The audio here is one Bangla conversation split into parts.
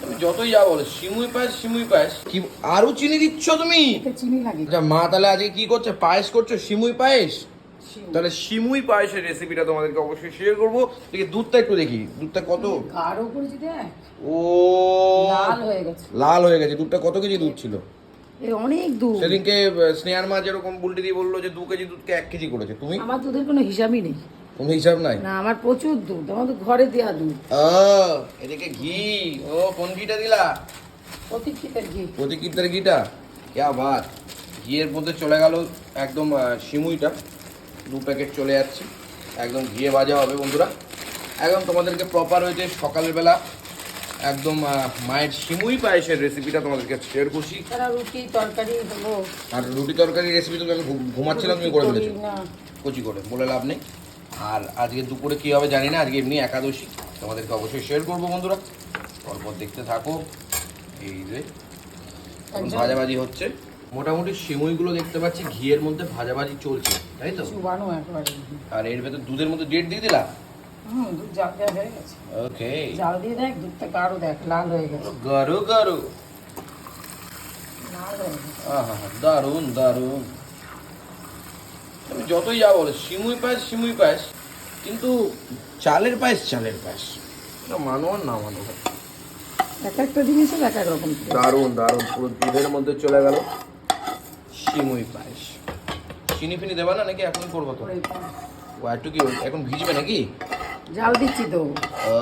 তুমি যতই যা বলো সিমুই পায়েস সিমুই পায়েস। কি আরও চিনি দিচ্ছ তুমি? চিনি লাগে আচ্ছা মা তাহলে আজকে কি করছে? পায়েস করছ সিমুই পায়েস? তাহলে সিমুই পায়েসের রেসিপিটা তোমাদেরকে অবশ্যই শেয়ার করব। দেখি দুধটা একটু দেখি। দুধটা কত? গাঢ় ও। লাল হয়ে গেছে। লাল হয়ে গেছে। দুধটা কত কেজি দুধ ছিল? অনেক দুধ। সেদিনকে স্নেহার মা যেরকম বুলটি দিয়ে বলল যে দু কেজি দুধকে এক কেজি করেছে। তুমি? আমার দুধের কোনো হিসাবই নেই। কোনো হিসাব নাই? না আমার প্রচুর দুধ আমার তো ঘরে দেওয়া দুধ। ও এদিকে ঘি। ও কোন ঘিটা দিলা? প্রতীক্ষিতের ঘি। প্রতিকৃতের ঘিটা? ক্যা বাত ঘিয়ের মধ্যে চলে গেল একদম সিমুইটা। দু প্যাকেট চলে যাচ্ছে। একদম ঘিয়ে ভাজা হবে বন্ধুরা। একদম তোমাদেরকে প্রপার হয়েছে সকালবেলা একদম মায়ের সিমুই পায়েসের রেসিপিটা তোমাদেরকে শেয়ার করছি। রুটি তরকারি আর রুটি তরকারি রেসিপি তুমি আমি ঘুমাচ্ছিলাম তুমি করে ফেলেছো। কচি করে বলে লাভ নেই। আর আজকে দুপুরে কী হবে জানি না আজকে এমনি একাদশী। তোমাদেরকে অবশ্যই শেয়ার করব বন্ধুরা। পরপর দেখতে থাকো। এই যে ভাজাভাজি হচ্ছে। মোটামুটি সিমুইগুলো দেখতে পাচ্ছি ঘিয়ের মধ্যে ভাজাভাজি চলছে তাই তো? আর এর ভেতর দুধের মধ্যে ডেট দিয়ে দিলা? ওকে জাল দিয়ে দেখ দুধটা গাঢ় দেখ লাল হয়ে গেছে। দারুণ দারুণ তুমি যতই যা বলো সিমুই পায়েস সিমুই পায়েস কিন্তু চালের পায়েস চালের পায়েস। এটা মানো আর না মানো। এক একটা জিনিসের এক এক রকম। দারুণ দারুণ পুরো দুধের মধ্যে চলে গেল। সিমুই পায়েস। চিনি ফিনি দেবা না নাকি? এখন করব তো। ও একটু কি এখন ভিজবে নাকি? জাল দিচ্ছি তো। ও।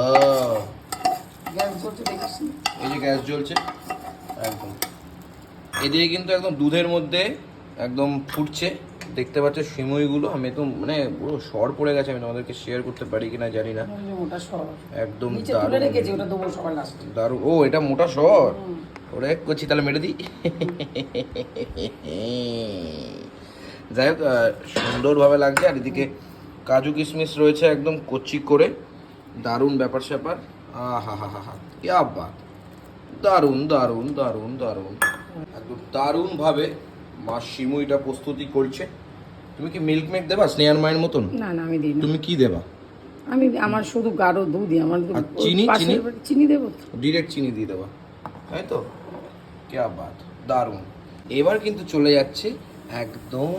গ্যাস জ্বলছে দেখিস? এই যে গ্যাস জ্বলছে একদম। এদিকে কিন্তু একদম দুধের মধ্যে একদম ফুটছে। দেখতে পাচ্ছ সিমুইগুলো আমি তো মানে পুরো সর পড়ে গেছে আমি তোমাদেরকে শেয়ার করতে পারি কিনা জানি না। ওই মোটা সর। একদম দারুণ। ও এটা মোটা সর? ওরে করছি তাহলে মেরে দিই। যাই হোক সুন্দরভাবে লাগছে আর এদিকে কাজু কিশমিশ রয়েছে একদম কচি করে। দারুণ ব্যাপার স্যাপার। আহা হা হা হা ইয়া দারুণ দারুণ দারুণ দারুণ। একদম দারুণভাবে মা সিমুইটা প্রস্তুতি করছে। তুমি কি মিল্ক মেক দেবা? স্নেহার মায়ের মতন? না না আমি দিই না তুমি কি দেবা? আমি আমার শুধু গাঢ় দুধই আমার দুধ- চিনি, চিনি? চিনি দেবো ডিরেক্ট চিনি দিয়ে দেওয়া তাই তো? ক্যা বাত? দারুণ। এবার কিন্তু চলে যাচ্ছে একদম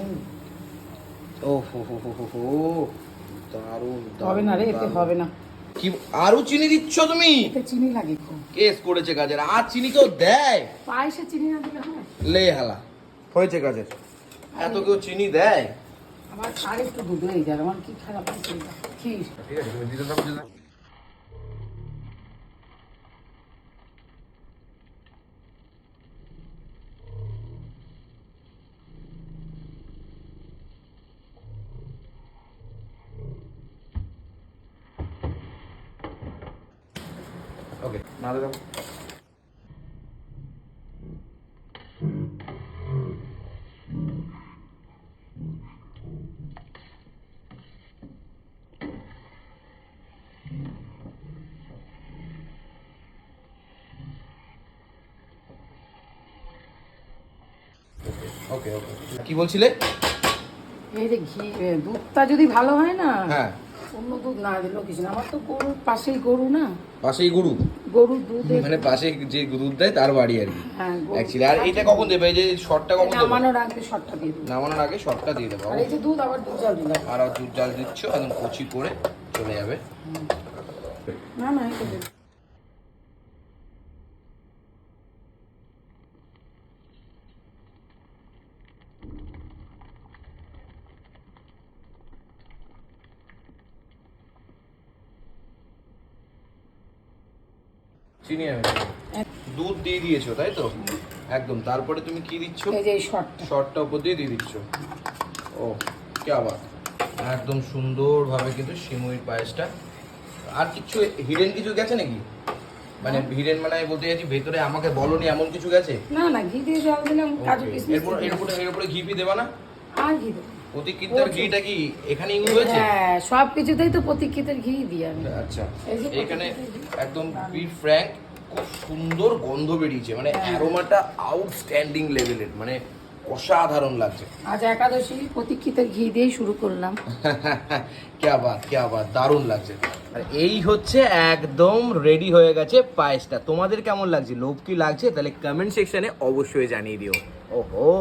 ও হো হো হো হো হো। দারুণ হবে না রে এতে হবে না। কি আরও চিনি দিচ্ছ তুমি? এতে চিনি লাগে কেস করেছে কাজের আর চিনি তো দেয়। পায়েসে চিনি না দিলে হয়? লে হালা। হয়েছে কাজের। এত কেউ চিনি দেয়? আমার আর একটু দুধ হয়ে যাবে আমার কি খারাপ ঠিক আছে দিতে থাকো দিতে থাকো। ওকে ওকে কি বলছিলে? এই যে ঘি দুধটা যদি ভালো হয় না হ্যাঁ। অন্য দুধ না দিলেও কিছু না। আমার তো গরুর পাশেই গরু না। পাশেই গরু? গরুর দুধে মানে পাশে যে দুধ দেয় তার বাড়ি আর কি। হ্যাঁ অ্যাকচুয়ালি আর এইটা কখন দেবে? এই যে শর্টটা কখন দেবে? নামানোর আগে শটটা দিয়ে দেবো। নামানোর আগে শর্টটা দিয়ে দেবো। আর এই যে দুধ আবার দুধ জাল দিলাম। আর দুধ জাল দিচ্ছ একদম কচি করে চলে যাবে। না না চিনি আমি দুধ। দিয়ে দিয়েছ তাই তো? একদম। তারপরে তুমি কি দিচ্ছ? এই যে শর্টটা উপর দিয়ে দিয়ে দিচ্ছ। ও কে আবার একদম সুন্দরভাবে কিন্তু সিমুইর পায়েসটা। আর কিছু হিডেন কিছু গেছে নাকি? মানে হিডেন মানে আমি বলতে চাইছি ভেতরে আমাকে বলনি এমন কিছু গেছে? না না ঘি দিয়ে জল দিলাম কাজু. কিশমিশ এরপর এর উপরে এর উপরে ঘি ফি দেবা না? আর ঘি দেবো প্রতিকৃতার ঘিটা কি এখানে ইউজ হয়েছে? হ্যাঁ সব কিছুতেই তো প্রতীক্ষিতের ঘি দিই আমি। আচ্ছা এই এখানে একদম বি ফ্র্যাঙ্ক খুব সুন্দর গন্ধ বেরিয়েছে মানে অ্যারোমাটা আউটস্ট্যান্ডিং লেভেলের মানে অসাধারণ লাগছে। আজ একাদশী প্রতীক্ষিত ঘি দিয়েই শুরু করলাম। ক্যা বাত ক্যা বাত দারুণ লাগছে। আর এই হচ্ছে একদম রেডি হয়ে গেছে পায়েসটা। তোমাদের কেমন লাগছে? লোভ কি লাগছে? তাহলে কমেন্ট সেকশনে অবশ্যই জানিয়ে দিও। ওহো!